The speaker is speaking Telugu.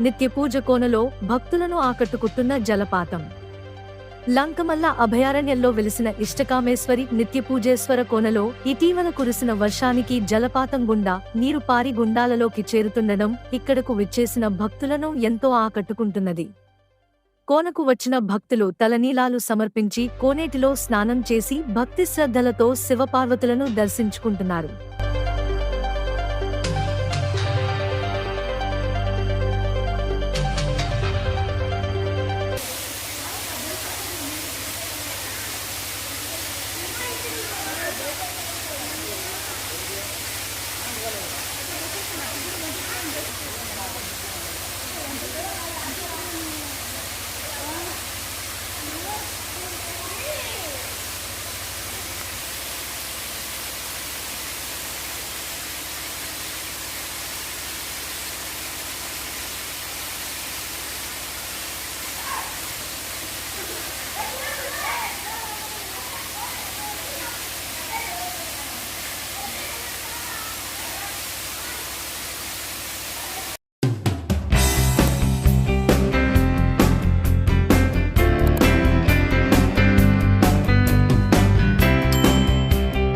నిత్యపూజ కోనలో భక్తులను ఆకట్టుకుంటున్న జలపాతం. లంకమల్ల అభయారణ్యంలో వెలిసిన ఇష్టకామేశ్వరి నిత్యపూజేశ్వర కోనలో ఇటీవల కురిసిన వర్షానికి జలపాతం గుండా నీరు పారి గుండాలలోకి చేరుతుండడం ఇక్కడకు విచ్చేసిన భక్తులను ఎంతో ఆకట్టుకుంటున్నది. కోనకు వచ్చిన భక్తులు తలనీలాలు సమర్పించి కోనేటిలో స్నానం చేసి భక్తి శ్రద్ధలతో శివపార్వతులను దర్శించుకుంటున్నారు.